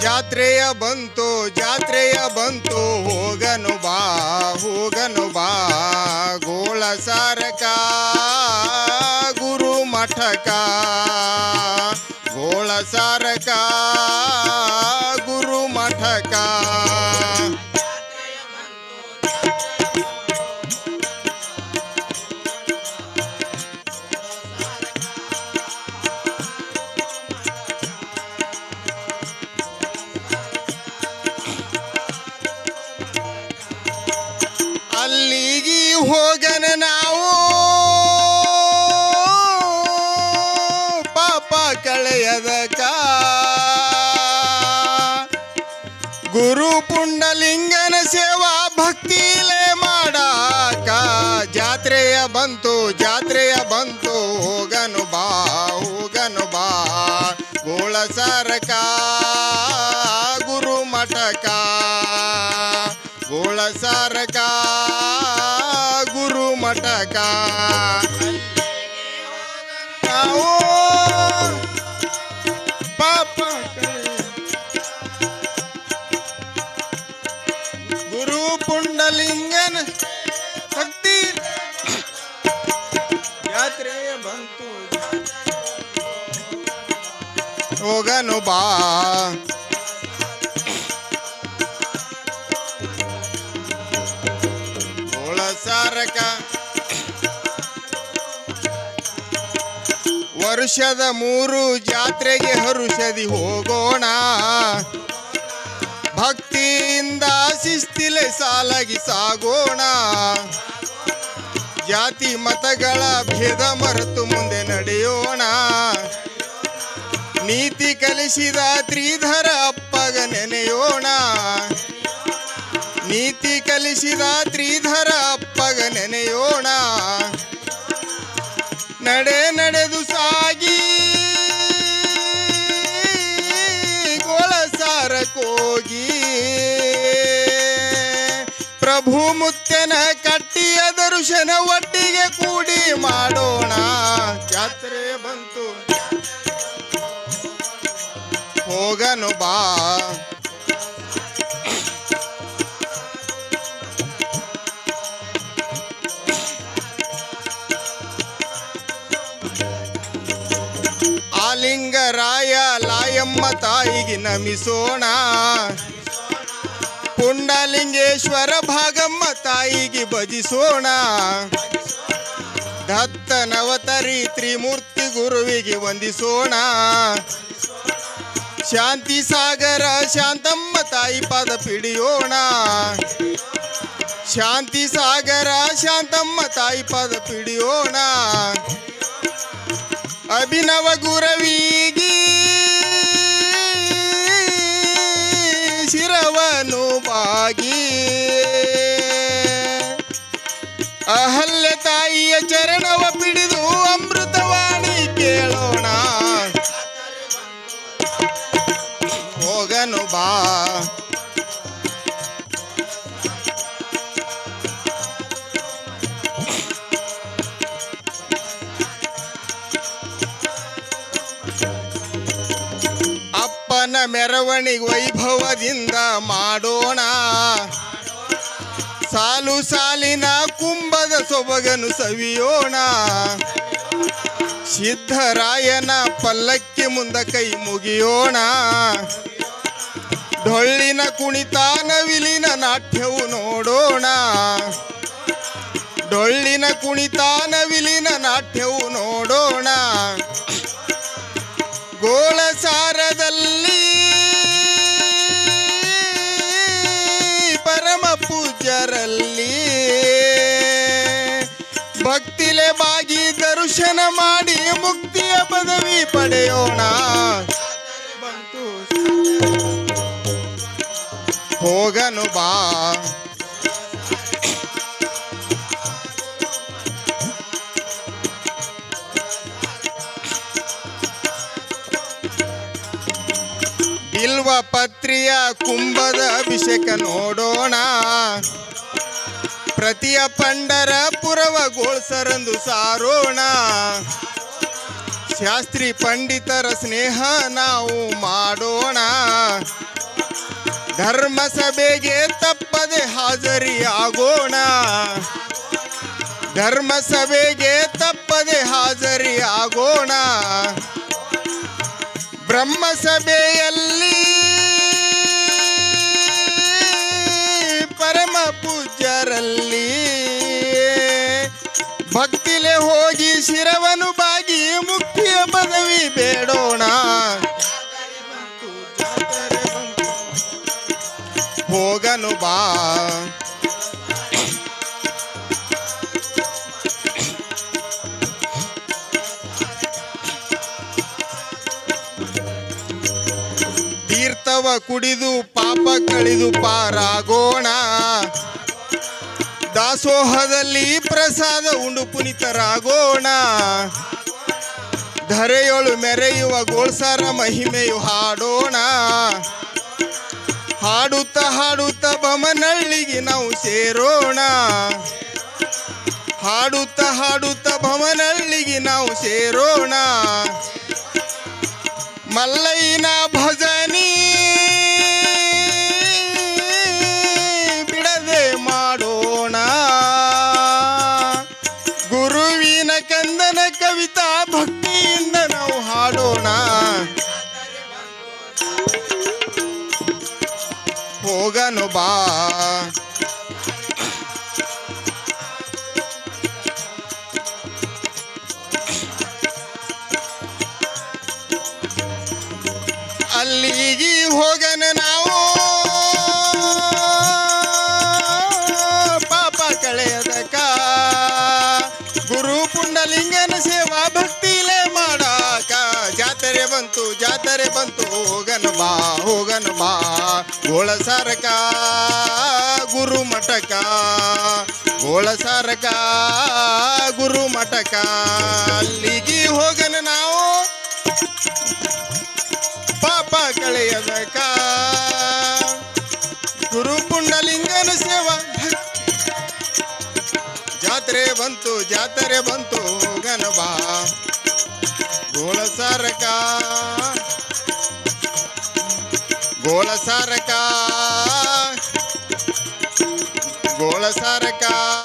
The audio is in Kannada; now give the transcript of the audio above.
ಜಾತ್ರೆಯ ಬಂತು ಜಾತ್ರೆಯ ಬಂತು ಹೋಗನು ಬಾ ಹೋಗನು ಬಾ ಗೋಳ ಸಾರಕ ಗುರು ಮಠಕ ಗೋಳ ಸಾರಕ. ಕಳೆಯದಕ ಗುರು ಪುಂಡಲಿಂಗನ ಸೇವಾ ಭಕ್ತಿಲೇ ಮಾಡಾಕ. ಜಾತ್ರೆಯ ಬಂತು ಜಾತ್ರೆಯ ಬಂತು, ಹೋಗನು ಬಾ ಹೋಗನು ಬಾ. ಗೋಳ ಸರಕ, ಗುರು ಮಠಕ. ಗೋಳ ಸರಕ, ಗುರು ಮಠಕ. ನಾವು ಹೋಗನು ಬಾ. ಸಾರಕ. ವರ್ಷದ ಮೂರು ಜಾತ್ರೆಗೆ ಹರುಷದಿ ಹೋಗೋಣ. ಭಕ್ತಿಯಿಂದ ಶಿಸ್ತಿಲೆ ಸಾಲಾಗಿ ಸಾಗೋಣ. ಜಾತಿ ಮತಗಳ ಭೇದ ಮರೆತು ಮುಂದೆ ನಡೆಯೋಣ ನೀತಿ ಕಲಿಸಿದ ತ್ರಿಧರ ಅಪ್ಪಗ ನೆನೆಯೋಣ. ನೀತಿ ಕಲಿಸಿದ ತ್ರಿಧರ ಅಪ್ಪಗ ನೆನೆಯೋಣ. ನಡೆ ನಡೆದು ಸಾಗಿ. ಕೋಗಿ ಪ್ರಭು ಮುತ್ಯನ ಕಟ್ಟಿಯ ದರ್ಶನ ಒಟ್ಟಿಗೆ ಕೂಡಿ ಮಾಡೋಣ. ಜಾತ್ರೆ ಬಂತು. ಹೋಗನು ಬಾ. ಆಲಿಂಗರಾಯ ಲಾಯಮ್ಮ ತಾಯಿಗೆ ನಮಿಸೋಣ. ಪುಂಡಲಿಂಗೇಶ್ವರ ಭಾಗಮ್ಮ ತಾಯಿಗೆ ಭಜಿಸೋಣ. ದತ್ತನವತರಿ ತ್ರಿಮೂರ್ತಿ ಗುರುವಿಗೆ ವಂದಿಸೋಣ. ಶಾಂತಿ ಸಾಗರ, ಶಾಂತಮ್ಮ ತಾಯಿ ಪಾದ ಪಿಡಿಯೋಣ. ಶಾಂತಿ ಸಾಗರ, ಶಾಂತಮ್ಮ ತಾಯಿ ಪಾದ ಪಿಡಿಯೋಣ. ಅಭಿನವ ಗುರವಿಗಿ ಶಿರವನು ಬಾಗಿ. ಅಹಲ್ಯ ತಾಯಿಯ ಚರಣವ ಪಿಡಿದು ಅಪ್ಪನ ಮೆರವಣಿಗೆ ವೈಭವದಿಂದ ಮಾಡೋಣ. ಸಾಲು ಸಾಲಿನ ಕುಂಭದ ಸೊಬಗನು ಸವಿಯೋಣ. ಸಿದ್ಧರಾಯನ ಪಲ್ಲಕ್ಕಿ ಮುಂದ ಕೈ ಮುಗಿಯೋಣ. ಡೊಳ್ಳಿನ ಕುಣಿತಾನ ವಿಲೀನ ನಾಟ್ಯವು ನೋಡೋಣ. ಡೊಳ್ಳಿನ ಕುಣಿತಾನ ವಿಲೀನ ನಾಟ್ಯವು ನೋಡೋಣ. ಗೋಳಸಾರದಲ್ಲಿ ಪರಮ ಪೂಜರಲ್ಲಿ ಭಕ್ತಿಲೆ ಬಾಗಿ ದರ್ಶನ ಮಾಡಿ ಮುಕ್ತಿಯ ಪದವಿ ಪಡೆಯೋಣ. ಹೋಗನು ಬಾ. ಬಿಲ್ವ ಪತ್ರಿಯ ಕುಂಭದ ಅಭಿಷೇಕ ನೋಡೋಣ. ಪ್ರತಿಯ ಪಂಡರ ಪುರವ ಗೋಳ್ಸರಂದು ಸಾರೋಣ. ಶಾಸ್ತ್ರಿ ಪಂಡಿತರ ಸ್ನೇಹ ನಾವು ಮಾಡೋಣ. ಧರ್ಮ ಸಭೆಗೆ ತಪ್ಪದೆ ಹಾಜರಿಯಾಗೋಣ. ಧರ್ಮ ಸಭೆಗೆ ತಪ್ಪದೆ ಹಾಜರಿಯಾಗೋಣ. ಬ್ರಹ್ಮ ಸಭೆಯಲ್ಲಿ ಪರಮ ಪೂಜ್ಯರಲ್ಲಿ ಭಕ್ತಿಲೆ ಹೋಗಿ ಶಿರವನು ಹೋಗನು ಬಾ. ತೀರ್ಥವ ಕುಡಿದು ಪಾಪ ಕಳಿದು ಪಾರಾಗೋಣ. ದಾಸೋಹದಲ್ಲಿ ಪ್ರಸಾದ ಉಂಡು ಪುನೀತರಾಗೋಣ. ಧರೆಯೊಳು ಮೆರೆಯುವ ಗೋಳ್ಸಾರ ಮಹಿಮೆಯು ಹಾಡೋಣ. ಹಾಡುತ್ತ ಹಾಡುತ್ತ ಬಮನಳ್ಳಿಗೆ ನಾವು ಸೇರೋಣ. ಹಾಡುತ್ತ ಹಾಡುತ್ತ ಬಮನಳ್ಳಿಗೆ ನಾವು ಸೇರೋಣ. ಮಲ್ಲಯ್ಯನ ಭಜನಿ ಬಿಡದೆ ಮಾಡೋಣ. ಗುರುವಿನ ಕಂದನ ಕವಿತಾ ಭಕ್ತಿಯಿಂದ ಬಾ. ಅಲ್ಲಿಗೆ ಹೋಗನ ನಾವು. ಪಾಪ ಕಳೆಯದಕ ಗುರು ಪುಂಡಲಿಂಗನ ಸೇವಾ ಭಕ್ತಿಲೇ ಜಾತ್ರೆ ಬಂತು, ಜಾತ್ರೆ ಬಂತು, ಹೋಗನ ಬಾ ಹೋಗನ ಬಾ. ಗೋಳ ಸಾರಕ ಗುರು ಮಠಕ. ಗೋಳ ಸಾರಕ ಗುರು ಮಠಕ. ಅಲ್ಲಿಗೆ ಹೋಗನ ನಾವು. ಪಾಪ ಕಳೆಯಬೇಕ ಗುರು ಪುಂಡಲಿಂಗನ ಸೇವಾ. ಜಾತ್ರೆ ಬಂತು ಜಾತ್ರೆ ಬಂತು ಗನಬಾ ಗೋಳ ಸಾರಕ ಗೋಳ ಸಾರಕ